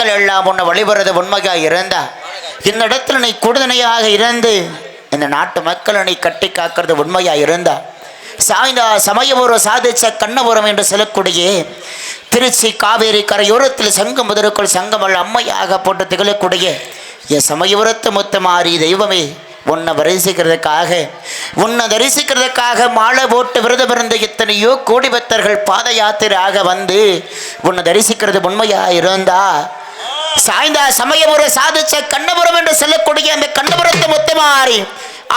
மக்கள் எல்லாம் உன்னை வழிபடுறது உண்மையாக இருந்தா. இந்த இடத்துல நீ கொடுதனையாக இருந்து இந்த நாட்டு மக்களை நீ கட்டி காக்கிறது உண்மையாக இருந்தா. சாய்ந்தா சமயபுரம் சாதிச்ச கண்ணபுரம் என்று சொல்லக்கூடிய திருச்சி காவேரி கரையோரத்தில் சங்கம் முதலுக்குள் சங்கமல் அம்மையாக போட்டு திகழக்கூடிய என் சமயபுரத்து முத்தமாரி தெய்வமே உன்னை தரிசிக்கிறதுக்காக உன்னை தரிசிக்கிறதுக்காக மாலை போட்டு விரதம் இருந்த எத்தனையோ கோடி பக்தர்கள் பாத யாத்திரையாக வந்து உன்னை தரிசிக்கிறது உண்மையாக இருந்தா சாய்ந்தா சமயபுர சாதிச்ச கண்ணபுரம் என்று சொல்லக்கூடிய அந்த கண்ணபுரத்து முத்தமாரி.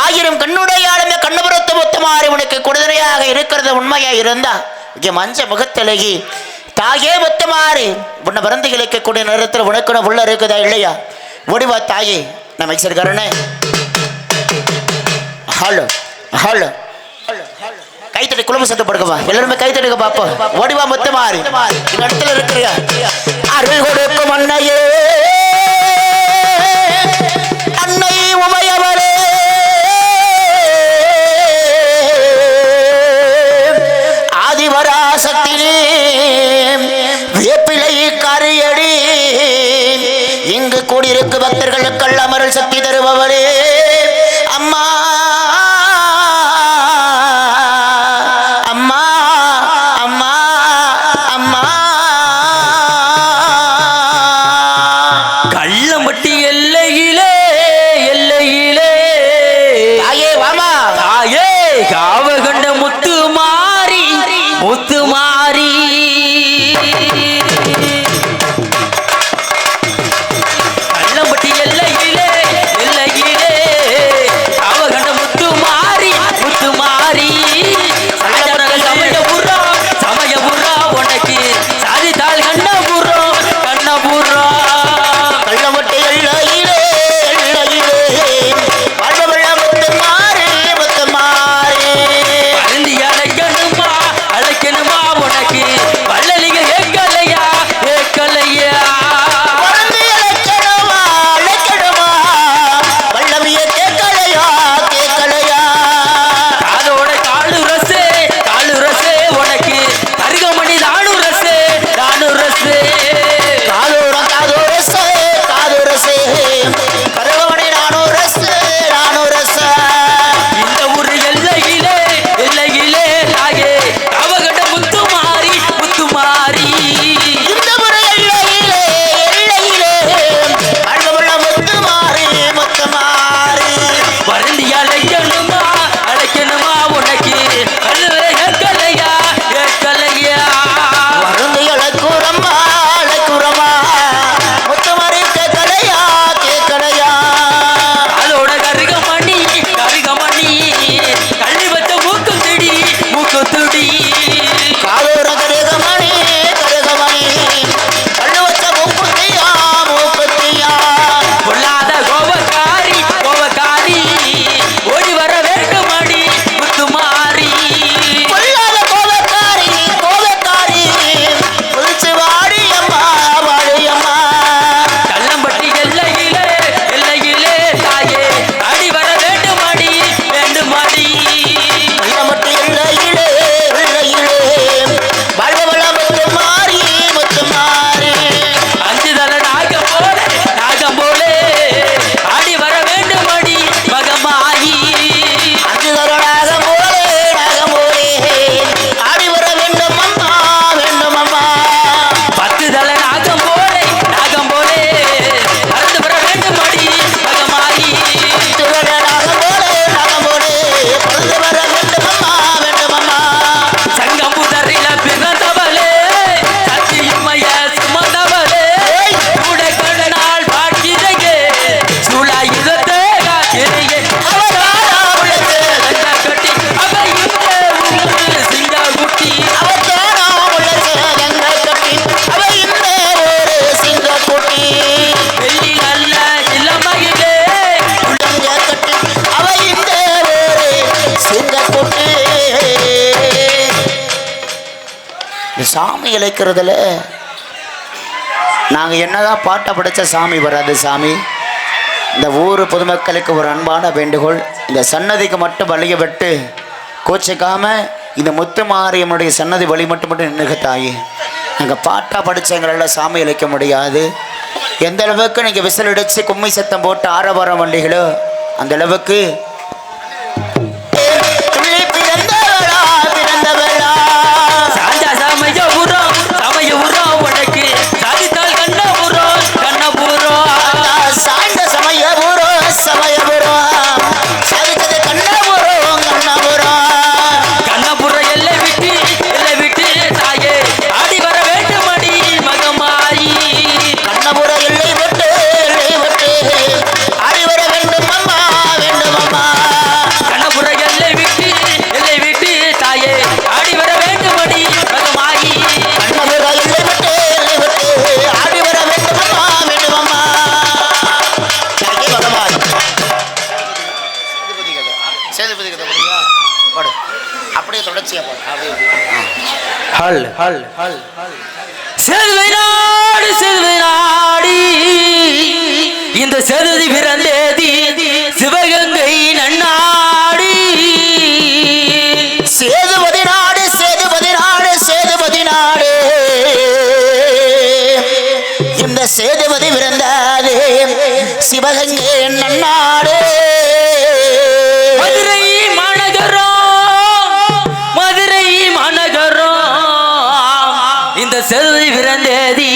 ஆயிரம் கண்ணுடையால் இந்த கண்ணபுரத்து முத்தமாரி உனக்கு கொடுதலையாக இருக்கிறது உண்மையா இருந்தா? இங்கே மஞ்ச முகத்திலகி தாயே முத்தமாரி உன்னை பிறந்து இழைக்கக்கூடிய நேரத்தில் உனக்கு உள்ள இருக்குதா இல்லையா? ஒடிவா தாயே. நம்ம கருணே ஹலோ ஹலோ கைத்தடி குழம்பு சத்து படுக்கவா எல்லாருமே கைத்தடிக்க பார்ப்போம் ஓடிவா முத்தமாரி. இந்த இடத்துல இருக்கிறியா? அருள் கொடுக்கும் அன்னையே. பக்தர்களுக்கு அமரல் சக்தி தருபவரே. அம்மா. அம்மா. அம்மா. சாமி இழைக்கிறதுல நாங்கள் என்னதான் பாட்டை படித்த சாமி வராது சாமி. இந்த ஊர் பொதுமக்களுக்கு ஒரு அன்பான வேண்டுகோள். இந்த சன்னதிக்கு மட்டும் வழிய விட்டு கோச்சிக்காமல் இந்த முத்து மாரியம்மனுடைய சன்னதி வழி மட்டும் மட்டும் நின்றுக தாயி. நாங்கள் பாட்டாக படித்தவங்களால சாமி இழைக்க முடியாது. எந்த அளவுக்கு நீங்கள் விசில் அடித்து கும்மி சத்தம் போட்டு ஆரவாரம் வண்டிகளோ அந்த அளவுக்கு ஹல் ஹல் ஹல். செதுவை நாடு செதுவை நாடி இந்த செதுதி பிறந்தேதி சிவகங்கை நன்னாடி. சேதுபதி நாடு சேதுபதி நாடு சேதுபதி நாடு இந்த சேதுபதி பிறந்தாது சிவகங்கை நன்னாடு. செல்வி பிறந்தேதி.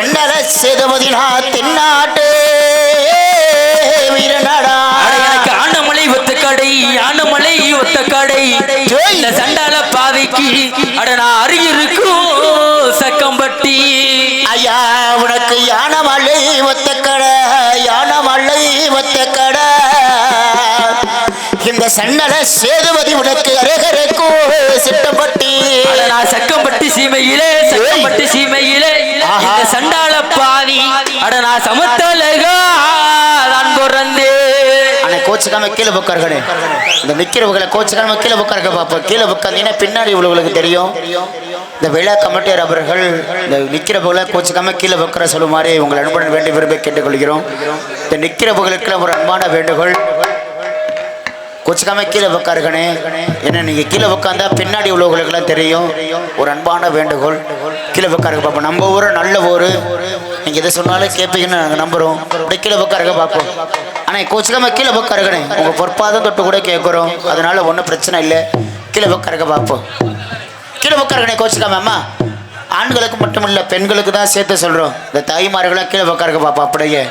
சண்டல சேதுபதினா தென்னாட்டு. எனக்கு ஆனமலை ஒத்த கடை ஆனமலை ஒத்த கடை. இந்த சண்டால பாவிக்கு அட நான் அருகிருக்கும் சக்கம்பட்டி. ஐயா உனக்கு யானமலை ஒத்தக்கடை யானமலை ஒத்தக்கடை இந்த சண்டல சேதுபதி உனக்கு அட நான் சக்கம்பட்டி சீமையிலே சக்கம்பட்டி சீமையிலே. இந்த சண்டால பாவி அட நான் சமத்தலகா நான் பிறந்தே. கோச்சுக்காம கீழே உட்காருக்கணே இந்த நிக்கிறவங்களை கோச்சுக்காம கீழே உட்காருக்க பாப்போம். கீழே உட்காந்தீங்கன்னா பின்னாடி இவ்வளவுகளுக்கு தெரியும். இந்த விழா கமிட்டியர் அவர்கள் இந்த நிக்கிறவங்களை கோச்சுக்காம கீழே உட்கார சொல்லுமாறு உங்கள் அன்புடன் வேண்டி விரும்பி கேட்டுக்கொள்கிறோம். இந்த நிக்கிறவங்களுக்கு ஒரு அன்பான வேண்டுகோள். கொச்சிக்காம கீழே உட்காருக்கணே ஏன்னா நீங்கள் கீழே உட்காந்தா பின்னாடி உள்ளவர்களுக்கெல்லாம் தெரியும். ஒரு அன்பான வேண்டுகோள். கீழே உட்காருக்க பார்ப்போம் நம்ம ஊர் நல்ல ஊர். நீங்கள் எதை சொன்னாலும் கேட்பீங்கன்னு நாங்கள் நம்புறோம். அப்படியே கீழே உட்காருக்க பார்ப்போம் ஆனால் கொச்சிக்காம கீழே உட்காருக்கணே உங்கள் பொற்பாதம் தொட்டு கூட கேட்குறோம் அதனால ஒன்றும் பிரச்சனை இல்லை. கீழே உட்காருக்க பார்ப்போம் கீழே உட்காருக்கணே கோச்சுக்காம அம்மா. ஆண்களுக்கு மட்டும் இல்லை பெண்களுக்கு தான் சேர்த்து சொல்கிறோம் இந்த தாய்மார்களாக கீழே உட்காருக்க பார்ப்போம் அப்படியே.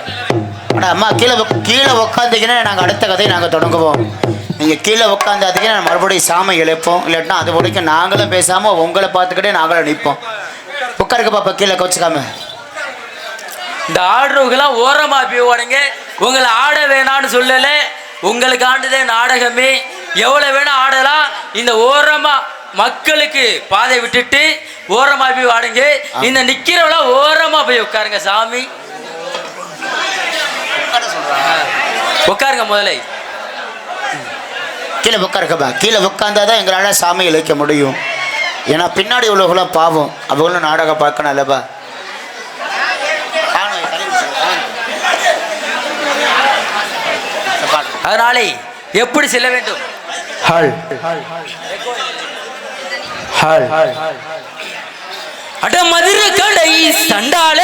ஆனால் அம்மா கீழே கீழே உட்காந்தீங்கன்னா நாங்கள் அடுத்த கதையை நாங்கள் தொடங்குவோம். நீங்கள் கீழே உட்காந்தாதீங்கன்னா நான் மறுபடியும் சாமி எழுப்போம். இல்லாட்டினா அது வரைக்கும் நாங்களும் பேசாமல் உங்களை பார்த்துக்கிட்டே நாங்களும் நிற்போம் உட்காருக்க பாப்பா கீழே கோச்சுக்காம இந்த ஆடுறவங்களாம் ஓரமா போய் ஓடுங்க. உங்களை ஆட வேணாம்னு சொல்லல. உங்களுக்கு ஆண்டுதே நாடகமே. எவ்வளவு வேணா ஆடலாம். இந்த ஓரமா மக்களுக்கு பாதை விட்டுட்டு ஓரமா போய் ஆடுங்க இந்த நிக்கிறவங்கள ஓரமா போய் உட்காருங்க சாமி. உட்காருங்க முதல்ல கீழே உட்காருக்கப்பா கீழே உட்காந்தாதான் எங்களால் சாமி இழைக்க முடியும். ஏன்னா பின்னாடி உள்ளவங்களும் பாவம். அவங்களும் நாடகம் பார்க்கணும் அல்லப்பா அதனாலே எப்படி செல்ல வேண்டும்? ஹல். ஹல். அட மதுரை கடை சண்டாலே